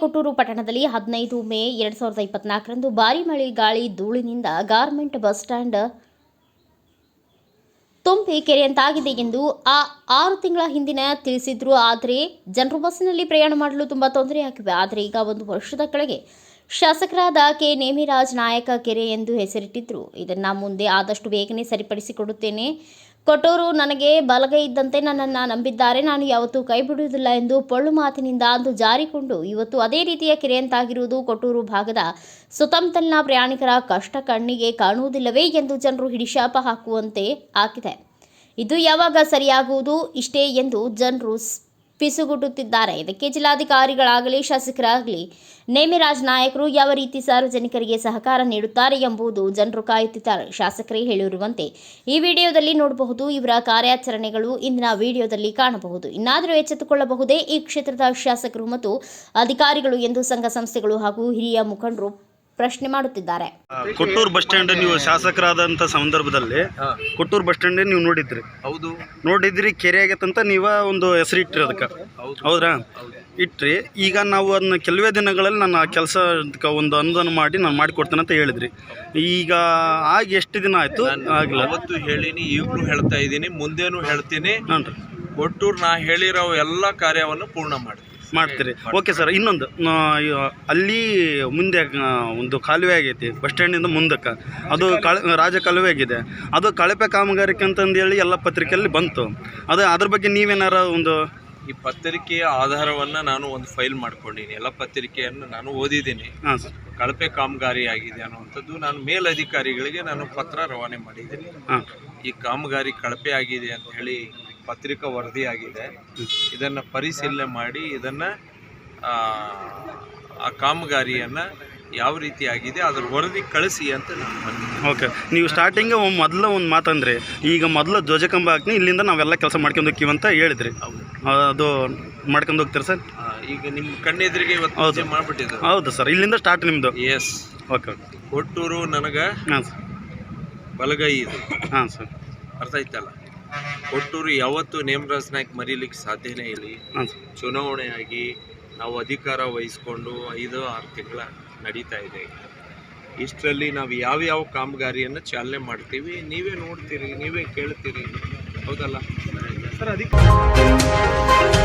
ಕೊಟ್ಟೂರು ಪಟ್ಟಣದಲ್ಲಿ ಹದಿನೈದು ಮೇ ಎರಡು ಸಾವಿರದ ಇಪ್ಪತ್ನಾಲ್ಕರಂದು ಭಾರಿ ಮಳೆ, ಗಾಳಿ, ಧೂಳಿನಿಂದ ಗಾರ್ಮೆಂಟ್ ಬಸ್ ಸ್ಟ್ಯಾಂಡ್ ತುಂಬಿ ಕೆರೆಯಂತಾಗಿದೆ ಎಂದು ಆ ಆರು ತಿಂಗಳ ಹಿಂದಿನ ತಿಳಿಸಿದ್ರು. ಆದರೆ ಜನರು ಬಸ್ಸಿನಲ್ಲಿ ಪ್ರಯಾಣ ಮಾಡಲು ತುಂಬ ತೊಂದರೆಯಾಗಿವೆ ಆದರೆ ಈಗ ಒಂದು ವರ್ಷದ ಕೆಳಗೆ ಶಾಸಕರಾದ ಕೆ. ನೇಮಿರಾಜ್ ನಾಯಕ ಕೆರೆ ಎಂದು ಹೆಸರಿಟ್ಟಿದ್ರು. ಇದನ್ನು ಮುಂದೆ ಆದಷ್ಟು ಬೇಗನೆ ಸರಿಪಡಿಸಿಕೊಡುತ್ತೇನೆ. ಕೊಟ್ಟೂರು ನನಗೆ ಬಲಗೈ ಇದ್ದಂತೆ ನನ್ನನ್ನು ನಂಬಿದ್ದಾರೆ. ನಾನು ಯಾವತ್ತೂ ಕೈ ಬಿಡುವುದಿಲ್ಲ ಎಂದು ಪೊಳ್ಳು ಮಾತಿನಿಂದ ಅಂದು ಜಾರಿಕೊಂಡು ಇವತ್ತು ಅದೇ ರೀತಿಯ ಕಿರೆಯಂತಾಗಿರುವುದು ಕೊಟ್ಟೂರು ಭಾಗದ ಸುತ್ತಮುತ್ತಲಿನ ಪ್ರಯಾಣಿಕರ ಕಷ್ಟ ಕಣ್ಣಿಗೆ ಕಾಣುವುದಿಲ್ಲವೇ ಎಂದು ಜನರು ಹಿಡಿಶಾಪ ಹಾಕುವಂತೆ ಆಗಿದೆ ಇದು ಯಾವಾಗ ಸರಿಯಾಗುವುದು? ಇಷ್ಟೇ ಎಂದು ಜನರು ಪಿಸುಗುಟ್ಟುತ್ತಿದ್ದಾರೆ. ಇದಕ್ಕೆ ಜಿಲ್ಲಾಧಿಕಾರಿಗಳಾಗಲಿ, ಶಾಸಕರಾಗಲಿ ನೇಮಿರಾಜ್ ನಾಯಕರು ಯಾವ ರೀತಿ ಸಾರ್ವಜನಿಕರಿಗೆ ಸಹಕಾರ ನೀಡುತ್ತಾರೆ ಎಂಬುದು ಜನರು ಕಾಯುತ್ತಿದ್ದಾರೆ. ಶಾಸಕರೇ ಹೇಳಿರುವಂತೆ ಈ ವಿಡಿಯೋದಲ್ಲಿ ನೋಡಬಹುದು, ಇವರ ಕಾರ್ಯಾಚರಣೆಗಳು ಇಂದಿನ ವಿಡಿಯೋದಲ್ಲಿ ಕಾಣಬಹುದು. ಇನ್ನಾದರೂ ಎಚ್ಚೆತ್ತುಕೊಳ್ಳಬಹುದೇ ಈ ಕ್ಷೇತ್ರದ ಶಾಸಕರು ಮತ್ತು ಅಧಿಕಾರಿಗಳು ಎಂದು ಸಂಘ ಸಂಸ್ಥೆಗಳು ಹಾಗೂ ಹಿರಿಯ ಮುಖಂಡರು ಪ್ರಶ್ನೆ ಮಾಡುತ್ತಿದ್ದಾರೆ. ಕೊಟ್ಟೂರು ಬಸ್ ಸ್ಟ್ಯಾಂಡ್ ನೀವು ಶಾಸಕರಾದಂಥ ಸಂದರ್ಭದಲ್ಲಿ ಕೊಟ್ಟೂರು ಬಸ್ ಸ್ಟ್ಯಾಂಡ್ ನೀವು ನೋಡಿದ್ರಿ? ಹೌದು. ನೋಡಿದ್ರಿ ಕೆರೆ ಆಗತ್ತಂತ ನೀವ ಒಂದು ಹೆಸರು ಇಟ್ರಿ ಅದಕ್ಕೆ. ಹೌದ್ರಾ? ಹೌದು. ಇಟ್ರಿ ಈಗ ನಾವು ಅದನ್ನ ಕೆಲವೇ ದಿನಗಳಲ್ಲಿ ನಾನು ಆ ಕೆಲಸ ಒಂದು ಅನುದಾನ ಮಾಡಿ ನಾನು ಮಾಡಿಕೊಡ್ತೇನೆ ಅಂತ ಹೇಳಿದ್ರಿ. ಈಗ ಆಗ ಎಷ್ಟು ದಿನ ಆಯ್ತು? ಆಗಿಲ್ಲ ಅವತ್ತು ಹೇಳಿನಿ ಈಗಲೂ ಹೇಳ್ತಾ ಇದ್ದೀನಿ ಮುಂದೇನು ಹೇಳ್ತೀನಿ. ಒಟ್ಟೂರು ನಾ ಹೇಳಿರೋ ಎಲ್ಲ ಕಾರ್ಯವನ್ನು ಪೂರ್ಣ ಮಾಡ್ತೀವಿ ಮಾಡ್ತೀರಿ. ಓಕೆ ಸರ್ ಇನ್ನೊಂದು ಇವ- ಅಲ್ಲಿ ಮುಂದೆ ಆ, ಒಂದು ಕಾಲುವೆ ಆಗೈತಿ ಬಸ್ ಸ್ಟ್ಯಾಂಡಿಂದ ಮುಂದಕ್ಕೆ. ಅದು ಕಳ ರಾಜ ಕಾಲುವೆ ಆಗಿದೆ. ಅದು ಕಳಪೆ ಕಾಮಗಾರಿಕೆ ಅಂತಂದೇಳಿ ಎಲ್ಲ ಪತ್ರಿಕೆಯಲ್ಲಿ ಬಂತು. ಅದು ಅದ್ರ ಬಗ್ಗೆ ನೀವೇನಾರ ಒಂದು ಈ ಪತ್ರಿಕೆಯ ಆಧಾರವನ್ನು ನಾನು ಒಂದು ಫೈಲ್ ಮಾಡ್ಕೊಂಡಿನಿ. ಎಲ್ಲ ಪತ್ರಿಕೆಯನ್ನು ನಾನು ಓದಿದ್ದೀನಿ. ಹಾಂ ಸರ್ ಕಳಪೆ ಕಾಮಗಾರಿ ಆಗಿದೆ ಅನ್ನುವಂಥದ್ದು ನಾನು ಮೇಲಧಿಕಾರಿಗಳಿಗೆ ನಾನು ಪತ್ರ ರವಾನೆ ಮಾಡಿದ್ದೀನಿ. ಹಾಂ. ಈ ಕಾಮಗಾರಿ ಕಳಪೆ ಆಗಿದೆ ಅಂತ ಹೇಳಿ ಪತ್ರಿಕಾ ವರದಿ ಆಗಿದೆ ಇದನ್ನು ಪರಿಶೀಲನೆ ಮಾಡಿ ಇದನ್ನು ಆ ಕಾಮಗಾರಿಯನ್ನು ಯಾವ ರೀತಿ ಆಗಿದೆ ಅದ್ರ ವರದಿ ಕಳಿಸಿ ಅಂತ ನಾನು ಓಕೆ ನೀವು ಸ್ಟಾರ್ಟಿಂಗ್ ಮೊದಲ ಒಂದು ಮಾತಂದ್ರೆ ಈಗ ಮೊದಲು ಧ್ವಜಕಂಬ ಹಾಕ್ನಿ ಇಲ್ಲಿಂದ ನಾವೆಲ್ಲ ಕೆಲಸ ಮಾಡ್ಕೊಂಡು ಹೋಗ್ತೀವಿ ಅಂತ ಹೇಳಿದ್ರಿ. ಅದು ಮಾಡ್ಕೊಂಡು ಹೋಗ್ತೀರಿ ಸರ್? ಈಗ ನಿಮ್ಮ ಕಣ್ಣೆದುರಿಗೆ ಇವತ್ತು ಹೌದು. ಸರ್ ಇಲ್ಲಿಂದ ಸ್ಟಾರ್ಟ್ ನಿಮ್ಮದು ಎಸ್ ಓಕೆ ಒಟ್ಟೂರು ನನಗೆ ಹಾಂ ಸರ್. ಬಲಗೈ ಇದು. ಹಾಂ ಸರ್. ಅರ್ಥ ಆಯ್ತಲ್ಲ? ಕೊಟ್ಟೂರು ಯಾವತ್ತೂ ನೇಮರಾಜ್ ನಾಯ್ಕ್ ಮರೀಲಿಕ್ಕೆ ಸಾಧ್ಯನೇ ಇಲ್ಲ. ಹಾಂ ಸರ್ ಚುನಾವಣೆ ಆಗಿ ನಾವು ಅಧಿಕಾರ ವಹಿಸ್ಕೊಂಡು ಐದು ಆರು ತಿಂಗಳ ನಡೀತಾ ಇದೆ. ಇಷ್ಟರಲ್ಲಿ ನಾವು ಯಾವ ಯಾವ ಕಾಮಗಾರಿಯನ್ನು ಚಾಲನೆ ಮಾಡ್ತೀವಿ ನೀವೇ ನೋಡ್ತೀರಿ ನೀವೇ ಕೇಳ್ತೀರಿ. ಹೌದಲ್ಲ? ಸರ್ ಅದಕ್ಕೆ